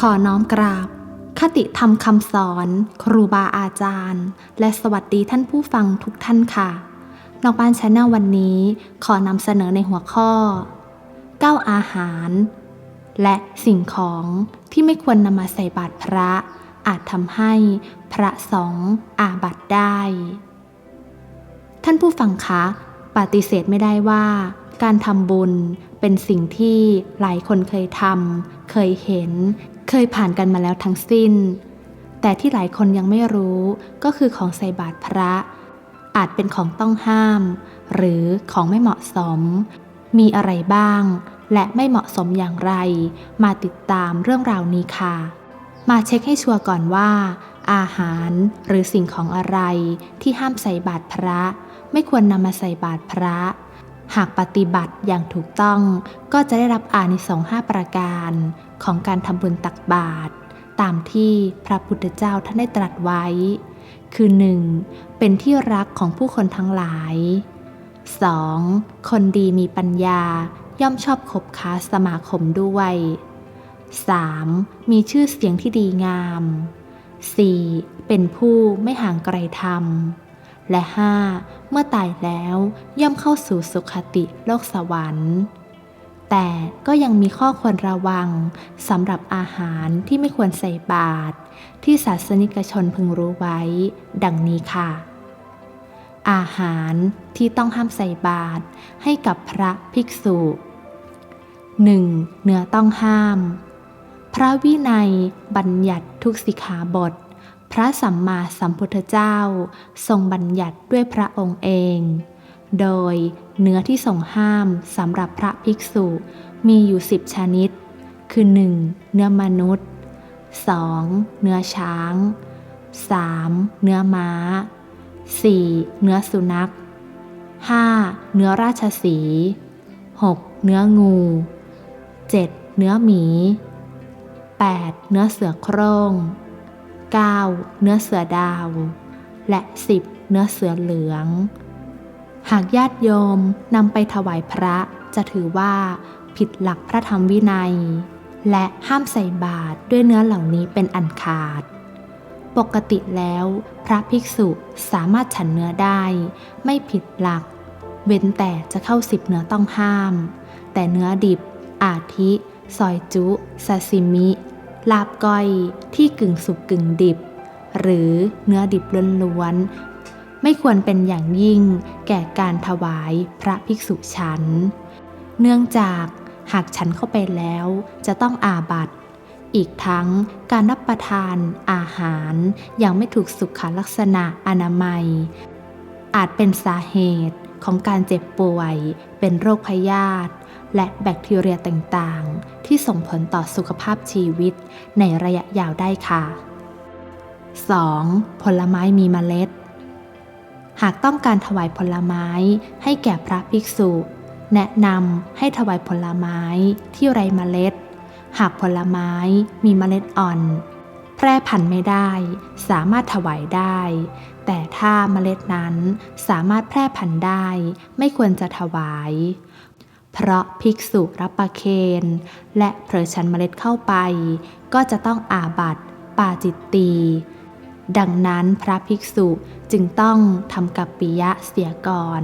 ขอน้อมกราบ คติธรรมคำสอน ครูบาอาจารย์ และสวัสดีท่านผู้ฟังทุกท่านค่ะ นอกบ้านชาแนลวันนี้ขอนำเสนอในหัวข้อ 9 อาหาร และสิ่งของที่ไม่ควรนำมาใส่บาตรพระ อาจทำให้พระสงฆ์อาบัติได้ ท่านผู้ฟังคะปฏิเสธไม่ได้ว่าการทำบุญเป็นสิ่งที่หลายคนเคยทำ เคยเห็น เคยผ่านกันมาแล้วทั้งสิ้น แต่ที่หลายคนยังไม่รู้ก็คือของใส่บาตรพระ อาจเป็นของต้องห้าม หรือของไม่เหมาะสม มีอะไรบ้าง และไม่เหมาะสมอย่างไร มาติดตามเรื่องราวนี้ค่ะ มาเช็คให้ชัวร์ก่อนว่า อาหารหรือสิ่งของอะไรที่ห้ามใส่บาตรพระ ไม่ควรนำมาใส่บาตรพระ หากปฏิบัติอย่างถูกต้องก็จะได้รับอานิสงส์ห้าประการของการทำบุญตักบาตรตามที่พระพุทธเจ้าท่านได้ตรัสไว้ คือ 1. เป็นที่รักของผู้คนทั้งหลาย 2. คนดีมีปัญญาย่อมชอบคบค้าสมาคมด้วย 3. มีชื่อเสียงที่ดีงาม 4. เป็นผู้ไม่ห่างไกลธรรม และ 5. เมื่อตายแล้วย่อมเข้าสู่สุขติโลกสวรรค์ แต่ก็ยังมีข้อควรระวังสำหรับอาหารที่ไม่ควรใส่บาตรที่ศาสนิกชนพึงรู้ไว้ ดังนี้ค่ะ อาหารที่ต้องห้ามใส่บาตรให้กับพระภิกษุ 1. เนื้อต้องห้าม พระวินัยบัญญัติทุกสิกขาบท พระสัมมาสัมพุทธเจ้า ทรงบัญญัติด้วยพระองค์เอง โดยเนื้อที่ทรงห้ามสำหรับพระภิกษุมีอยู่สิบชนิด คือ 1. เนื้อมนุษย์ 2. เนื้อช้าง 3. เนื้อม้า 4. เนื้อสุนัข 5. เนื้อราชสีห์ 6. เนื้องู 7. เนื้อหมี 8. เนื้อเสือโครง่ง 9. เนื้อเสือดาว และ 10. เนื้อเสือเหลือง หากญาติโยมนำไปถวายพระจะถือว่าผิดหลักพระธรรมวินัย และห้ามใส่บาตรด้วยเนื้อเหล่านี้เป็นอันขาด ปกติแล้ว พระภิกษุสามารถฉันเนื้อได้ ไม่ผิดหลัก เว้นแต่จะเข้าสิบเนื้อต้องห้าม แต่เนื้อดิบ อาทิ ซอยจุซาซิมิ ลาบก้อยที่กึ่งสุกกึ่งดิบ หรือเนื้อดิบล้วนๆไม่ควรเป็นอย่างยิ่งแก่การถวายพระภิกษุฉัน เนื่องจากหากฉันเข้าไปแล้วจะต้องอาบัตอีกทั้งการรับประทานอาหารอย่างไม่ถูกสุขลักษณะอนามัย อาจเป็นสาเหตุของการเจ็บป่วย เป็นโรคพยาธิ และแบคทีเรียต่างๆ ที่ส่งผลต่อสุขภาพชีวิตในระยะยาวได้ค่ะ 2. ผลไม้มีเมล็ด หากต้องการถวายผลไม้ให้แก่พระภิกษุ แนะนำให้ถวายผลไม้ที่ไร้เมล็ด หากผลไม้มีเมล็ดอ่อน แพร่พันธุ์ไม่ได้ สามารถถวายได้ แต่ถ้าเมล็ดนั้นสามารถแพร่พันธุ์ได้ ไม่ควรจะถวาย เพราะภิกษุรับประเคน และเผลอชันเมล็ดเข้าไป ก็จะต้องอาบัติปาจิตตีดังนั้นพระภิกษุจึงต้องทำกับปิยะเสียก่อน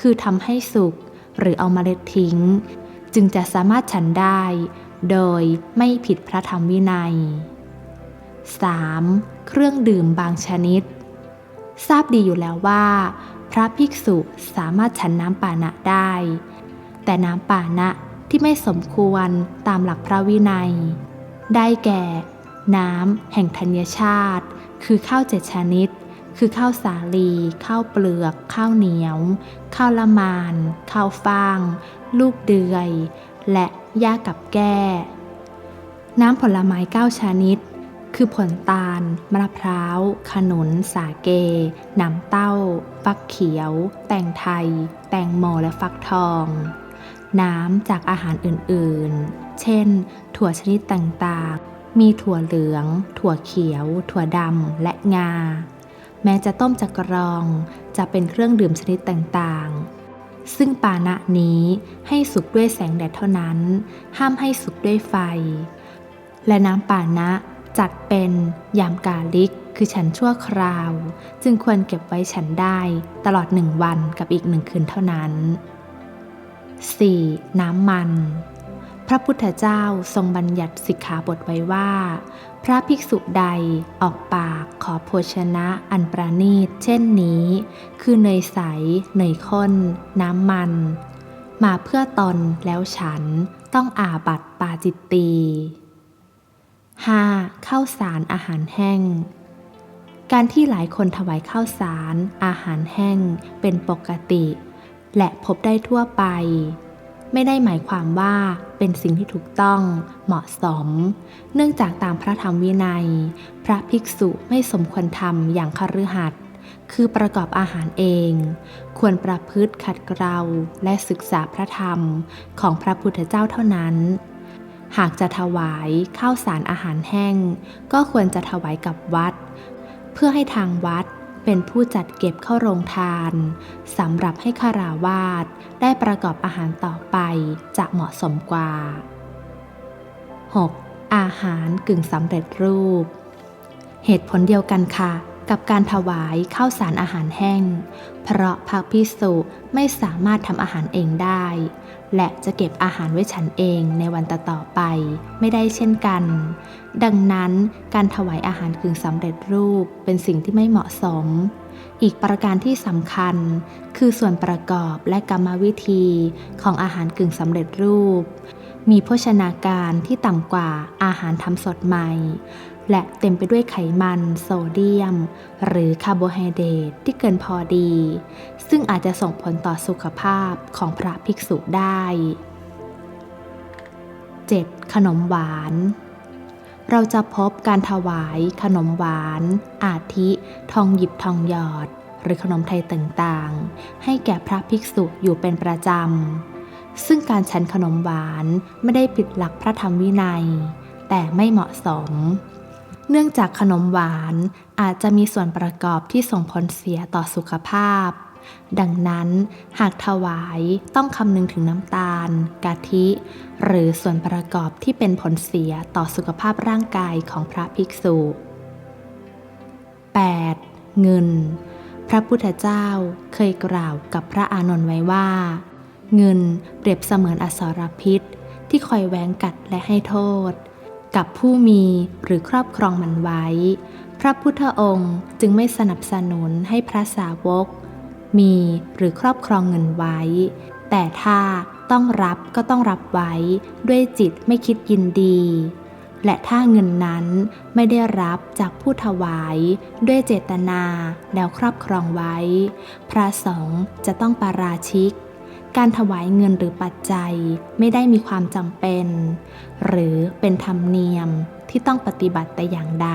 คือทำให้สุกหรือเอาเมล็ดทิ้ง จึงจะสามารถฉันได้ โดยไม่ผิดพระธรรมวินัย 3. เครื่องดื่มบางชนิด ทราบดีอยู่แล้วว่า พระภิกษุสามารถฉันน้ำปานะได้ แต่น้ำป่านะที่ไม่สมควรตามหลักพระวินัย ได้แก่ น้ำแห่งธัญชาติ คือข้าวเจ็ดชนิด คือข้าวสาลีข้าวเปลือก ข้าวเหนียว ข้าวละมานข้าวฟ่าง ลูกเดือย และหญ้ากับแก้ น้ำผลไม้เก้าชนิด คือผลตาลมะพร้าว ขนุน สาเก น้ำเต้า ฟักเขียว แตงไทย แตงโมและฟักทอง น้ำจากอาหารอื่นๆ เช่น ถั่วชนิดต่างๆ มีถั่วเหลือง ถั่วเขียว ถั่วดำ และงา แม้จะต้มจากกรอง จะเป็นเครื่องดื่มชนิดต่างๆ ซึ่งปานะนี้ให้สุกด้วยแสงแดดเท่านั้น ห้ามให้สุกด้วยไฟ และน้ำป่านะจัดเป็นยามกาลิก คือฉันชั่วคราว จึงควรเก็บไว้ฉันได้ตลอดหนึ่งวันกับอีกหนึ่งคืนเท่านั้น 4. น้ำมัน พระพุทธเจ้าทรงบัญญัติสิกขาบทไว้ว่า พระภิกษุใดออกปากขอโภชนะอันประณีตเช่นนี้ คือเนยใส เนยข้น น้ำมัน มาเพื่อตอนแล้วฉันต้องอาบัตปาจิตตี 5. ข้าวสารอาหารแห้ง การที่หลายคนถวายข้าวสารอาหารแห้งเป็นปกติ และพบได้ทั่วไป ไม่ได้หมายความว่าเป็นสิ่งที่ถูกต้องเหมาะสม เนื่องจากตามพระธรรมวินัย พระภิกษุไม่สมควรทำอย่างคฤหัสถ์คือประกอบอาหารเอง ควรประพฤติขัดเกลาและศึกษาพระธรรมของพระพุทธเจ้าเท่านั้น หากจะถวายข้าวสารอาหารแห้ง ก็ควรจะถวายกับวัด เพื่อให้ทางวัด เป็นผู้จัดเก็บเข้าโรงทานสำหรับให้คาราวาสได้ประกอบอาหารต่อไปจะเหมาะสมกว่า 6. อาหารกึ่งสำเร็จรูป เหตุผลเดียวกันค่ะ กับการถวายข้าวสารอาหารแห้ง เพราะพระพิสุไม่สามารถทำอาหารเองได้ และจะเก็บอาหารไว้ฉันเองในวันต่อๆไปไม่ได้เช่นกัน ดังนั้นการถวายอาหารกึ่งสำเร็จรูปเป็นสิ่งที่ไม่เหมาะสม อีกประการที่สำคัญ คือส่วนประกอบและกรรมวิธีของอาหารกึ่งสำเร็จรูป มีโภชนาการที่ต่ำกว่าอาหารทำสดใหม่ และเต็มไปด้วยไขมัน โซเดียม หรือคาร์โบไฮเดรตที่เกินพอดี ซึ่งอาจจะส่งผลต่อสุขภาพของพระภิกษุได้ 7. ขนมหวาน เราจะพบการถวายขนมหวาน อาทิ ทองหยิบทองหยอด หรือขนมไทยต่างๆ ให้แก่พระภิกษุอยู่เป็นประจำ ซึ่งการฉันขนมหวานไม่ได้ผิดหลักพระธรรมวินัย แต่ไม่เหมาะสม เนื่องจากขนมหวานอาจจะมีส่วนประกอบที่ส่งผลเสียต่อสุขภาพ ดังนั้นหากถวายต้องคำนึงถึงน้ำตาล กะทิ หรือส่วนประกอบที่เป็นผลเสียต่อสุขภาพร่างกายของพระภิกษุ 8. เงิน พระพุทธเจ้าเคยกล่าวกับพระอานนท์ไว้ว่า เงินเปรียบเสมือนอสรพิษที่คอยแหวงกัดและให้โทษ กับผู้มีหรือครอบครองมันไว้ พระพุทธองค์จึงไม่สนับสนุนให้พระสาวก มีหรือครอบครองเงินไว้ แต่ถ้าต้องรับก็ต้องรับไว้ด้วยจิตไม่คิดยินดี และถ้าเงินนั้นไม่ได้รับจากผู้ถวาย ด้วยเจตนาแล้วครอบครองไว้ พระสงฆ์จะต้องปาราชิก การถวายเงินหรือปัจจัยไม่ได้มีความจำเป็น หรือเป็นธรรมเนียมที่ต้องปฏิบัติแต่อย่างใด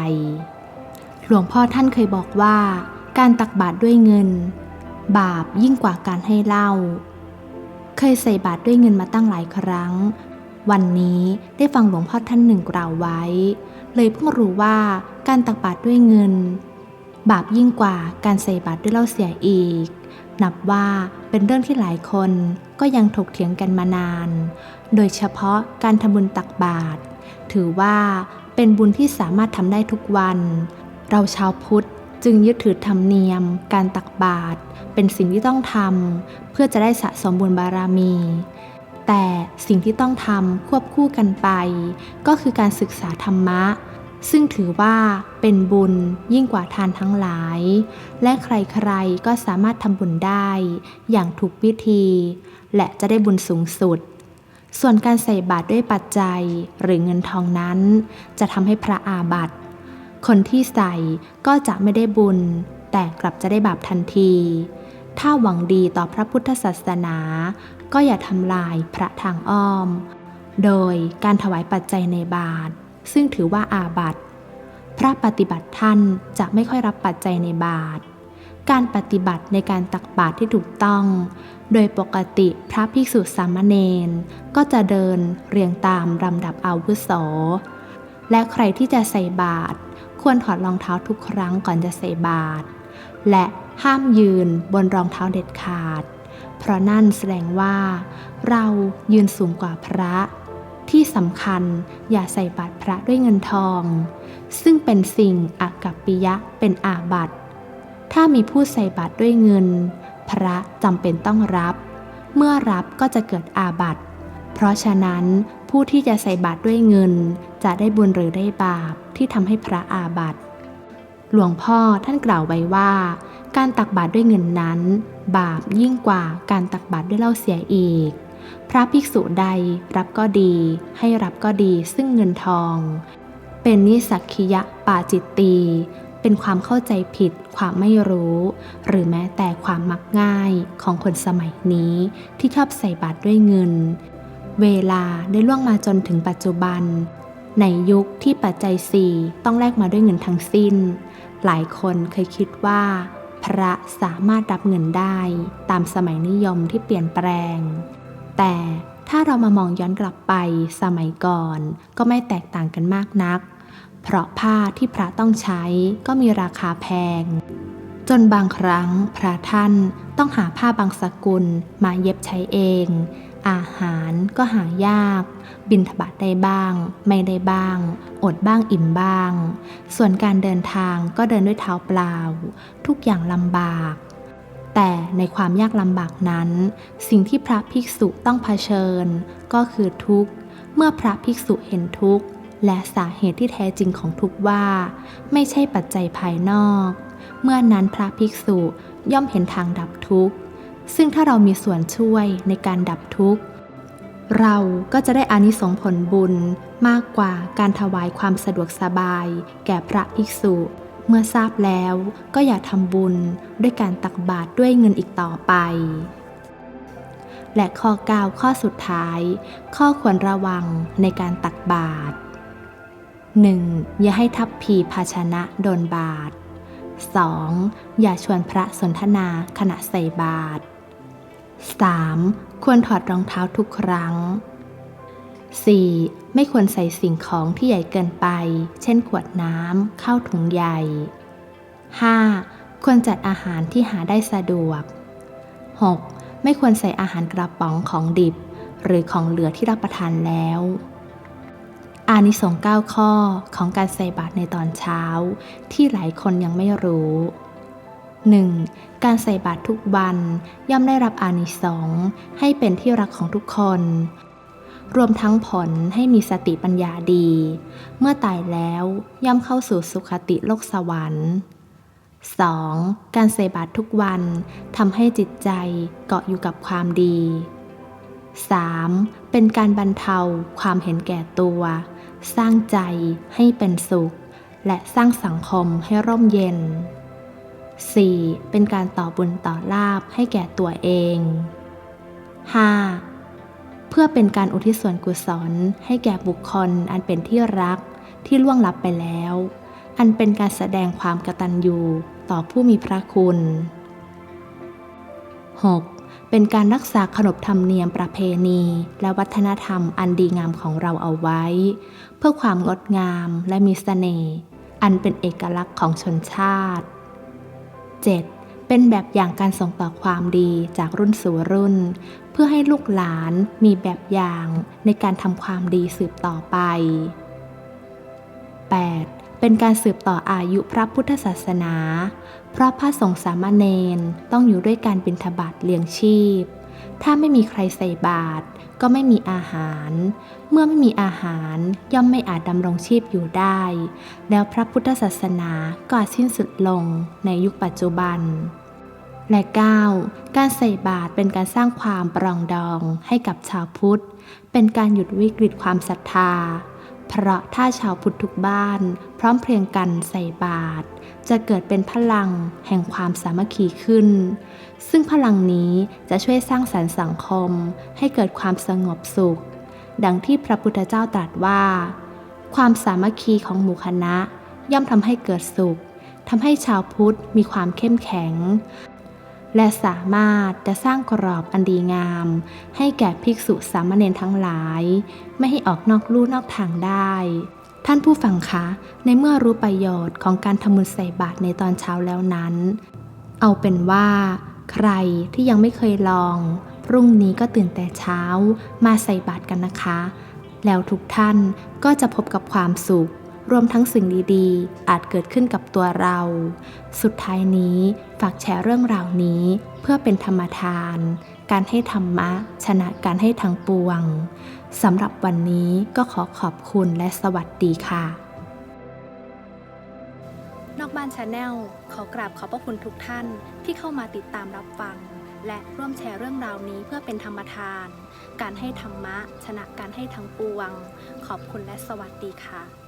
หลวงพ่อท่านเคยบอกว่า การตักบาตรด้วยเงิน บาปยิ่งกว่าการให้เหล้าเคยใส่บาตรด้วยเงินมาตั้งหลายครั้ง วันนี้ได้ฟังหลวงพ่อท่านหนึ่งกล่าวไว้ เลยเพิ่งรู้ว่าการตักบาตรด้วยเงิน บาปยิ่งกว่าการใส่บาตรด้วยเหล้าเสียอีก นับว่าเป็นเรื่องที่หลายคนก็ยังถกเถียงกันมานาน โดยเฉพาะการทำบุญตักบาตรถือว่าเป็นบุญที่สามารถทำได้ทุกวัน เราชาวพุทธจึงยึดถือธรรมเนียม การตักบาตรเป็นสิ่งที่ต้องทำเพื่อจะได้สะสมบุญบารมี แต่สิ่งที่ต้องทำควบคู่กันไป ก็คือการศึกษาธรรมะ ซึ่งถือว่าเป็นบุญยิ่งกว่าทานทั้งหลาย และใครๆก็สามารถทำบุญได้อย่างถูกวิธี และจะได้บุญสูงสุด ส่วนการใส่บาตรด้วยปัจจัยหรือเงินทองนั้น จะทำให้พระอาบัติคนที่ใส่ก็จะไม่ได้บุญ แต่กลับจะได้บาปทันที ถ้าหวังดีต่อพระพุทธศาสนา ก็อย่าทำลายพระทางอ้อม โดยการถวายปัจจัยในบาตร ซึ่งถือว่าอาบัติ พระปฏิบัติท่านจะไม่ค่อยรับปัจจัยในบาตการปฏิบัติในการตักบาตรที่ถูกต้อง โดยปกติพระภิกษุสามเณรก็จะเดินเรียงตามลำดับอาวุโส และใครที่จะใส่บาตรควรถอดรองเท้าทุกครั้งก่อนจะใส่บาตร และห้ามยืนบนรองเท้าเด็ดขาด เพราะนั่นแสดงว่า เรายืนสูงกว่าพระ ที่สำคัญอย่าใส่บาตรพระด้วยเงินทอง ซึ่งเป็นสิ่งอากัปปิยะเป็นอาบัติถ้ามีผู้ใส่บาตรด้วยเงิน พระจำเป็นต้องรับ เมื่อรับก็จะเกิดอาบัติ เพราะฉะนั้นผู้ที่จะใส่บาตรด้วยเงิน จะได้บุญหรือได้บาปที่ทำให้พระอาบัติ หลวงพ่อท่านกล่าวไว้ว่า การตักบาตรด้วยเงินนั้น บาปยิ่งกว่าการตักบาตรด้วยเหล้าเสียอีก พระภิกษุใดรับก็ดี ให้รับก็ดีซึ่งเงินทอง เป็นนิสักคิยะปาจิตตีเป็นความเข้าใจผิดความไม่รู้ หรือแม้แต่ความมักง่ายของคนสมัยนี้ที่ชอบใส่บาตรด้วยเงิน เวลาได้ล่วงมาจนถึงปัจจุบัน ในยุคที่ปัจจัยสี่ต้องแลกมาด้วยเงินทั้งสิ้น หลายคนเคยคิดว่า พระสามารถรับเงินได้ตามสมัยนิยมที่เปลี่ยนแปลง แต่ถ้าเรามามองย้อนกลับไปสมัยก่อน ก็ไม่แตกต่างกันมากนัก เพราะผ้าที่พระต้องใช้ก็มีราคาแพง จนบางครั้งพระท่านต้องหาผ้าบางสกุลมาเย็บใช้เอง อาหารก็หายาก บินทบาทได้บ้าง ไม่ได้บ้าง อดบ้างอิ่มบ้าง ส่วนการเดินทางก็เดินด้วยเท้าเปล่า ทุกอย่างลำบาก แต่ในความยากลำบากนั้น สิ่งที่พระภิกษุต้องเผชิญ ก็คือทุกข์ เมื่อพระภิกษุเห็นทุกข์ และสาเหตุที่แท้จริงของทุกข์ว่า ไม่ใช่ปัจจัยภายนอก เมื่อนั้นพระภิกษุย่อมเห็นทางดับทุกข์ ซึ่งถ้าเรามีส่วนช่วยในการดับทุกข์ เราก็จะได้อานิสงส์ผลบุญมากกว่าการถวายความสะดวกสบาย แก่พระภิกษุ เมื่อทราบแล้วก็อย่าทำบุญด้วยการตักบาตรด้วยเงินอีกต่อไป และข้อ 9 ข้อสุดท้าย ข้อควรระวังในการตักบาตร 1. อย่าให้ทัพพีภาชนะโดนบาตร 2. อย่าชวนพระสนทนาขณะใส่บาตร 3. ควรถอดรองเท้าทุกครั้ง 4. ไม่ควรใส่สิ่งของที่ใหญ่เกินไป เช่นขวดน้ำเข้าถุงใหญ่ 5. ควรจัดอาหารที่หาได้สะดวก 6. ไม่ควรใส่อาหารกระป๋องของดิบ หรือของเหลือที่รับประทานแล้ว อานิสงส์9ข้อของการใส่บาตรในตอนเช้า ที่หลายคนยังไม่รู้ 1. การใส่บาตรทุกวันย่อมได้รับอานิสงส์ให้เป็นที่รักของทุกคน รวมทั้งผลให้มีสติปัญญาดี เมื่อตายแล้วย่อมเข้าสู่สุคติโลกสวรรค์ 2. การใส่บาตรทุกวันทำให้จิตใจเกาะอยู่กับความดี 3. เป็นการบรรเทาความเห็นแก่ตัว สร้างใจให้เป็นสุข และสร้างสังคมให้ร่มเย็น 4. เป็นการต่อบุญต่อลาบให้แก่ตัวเอง 5. เพื่อเป็นการอุทิศส่วนกุศลให้แก่บุคคลอันเป็นที่รักที่ล่วงลับไปแล้ว อันเป็นการแสดงความกตัญญูต่อผู้มีพระคุณ 6. เป็นการรักษาขนบธรรมเนียมประเพณี และวัฒนธรรมอันดีงามของเราเอาไว้ เพื่อความงดงามและมีเสน่ห์อันเป็นเอกลักษณ์ของชนชาติ 7. เป็นแบบอย่างการส่งต่อความดีจากรุ่นสู่รุ่น เพื่อให้ลูกหลานมีแบบอย่างในการทำความดีสืบต่อไป 8. เป็นการสืบต่ออายุพระพุทธศาสนา เพราะพระสงฆ์สามเณรต้องอยู่ด้วยการบิณฑบาตเลี้ยงชีพ ถ้าไม่มีใครใส่บาตรก็ไม่มีอาหาร เมื่อไม่มีอาหารย่อมไม่อาจดำรงชีพอยู่ได้ แล้วพระพุทธศาสนาก็อสิ้นสุดลงในยุคปัจจุบัน และ 9. การใส่บาตรเป็นการสร้างความปรองดองให้กับชาวพุทธ เป็นการหยุดวิกฤตความศรัทธา พราะถ้าชาวพุทธทุกบ้าน พร้อมเพรียงกันใส่บาตรจะเกิดเป็นพลังแห่งความสามัคคีขึ้น ซึ่งพลังนี้จะช่วยสร้างสรรค์สังคมให้เกิดความสงบสุข ดังที่พระพุทธเจ้าตรัสว่า ความสามัคคีของหมู่คณะ ย่อมทำให้เกิดสุขทำให้ชาวพุทธมีความเข้มแข็ง และสามารถจะสร้างกรอบอันดีงาม ให้แก่ภิกษุสามเณรทั้งหลาย ไม่ให้ออกนอกลู่นอกทางได้ ท่านผู้ฟังคะ ในเมื่อรู้ประโยชน์ของการทำบุญใส่บาตรในตอนเช้าแล้วนั้น เอาเป็นว่า ใครที่ยังไม่เคยลอง พรุ่งนี้ก็ตื่นแต่เช้ามาใส่บาตรกันนะคะ แล้วทุกท่านก็จะพบกับความสุข รวมทั้งสิ่งดีๆ อาจเกิดขึ้นกับตัวเรา สุดท้ายนี้ฝากแชร์เรื่องราวนี้ เพื่อเป็นธรรมทาน การให้ธรรมะ ชนะการให้ทางปวงสำหรับวันนี้ก็ขอขอบคุณและสวัสดีค่ะ นอกบ้านชาแนลขอกราบขอบพระคุณทุกท่านที่เข้ามาติดตามรับฟัง และร่วมแชร์เรื่องราวนี้เพื่อเป็นธรรมทาน การให้ธรรมะ ชนะการให้ทั้งปวง ขอบคุณและสวัสดีค่ะ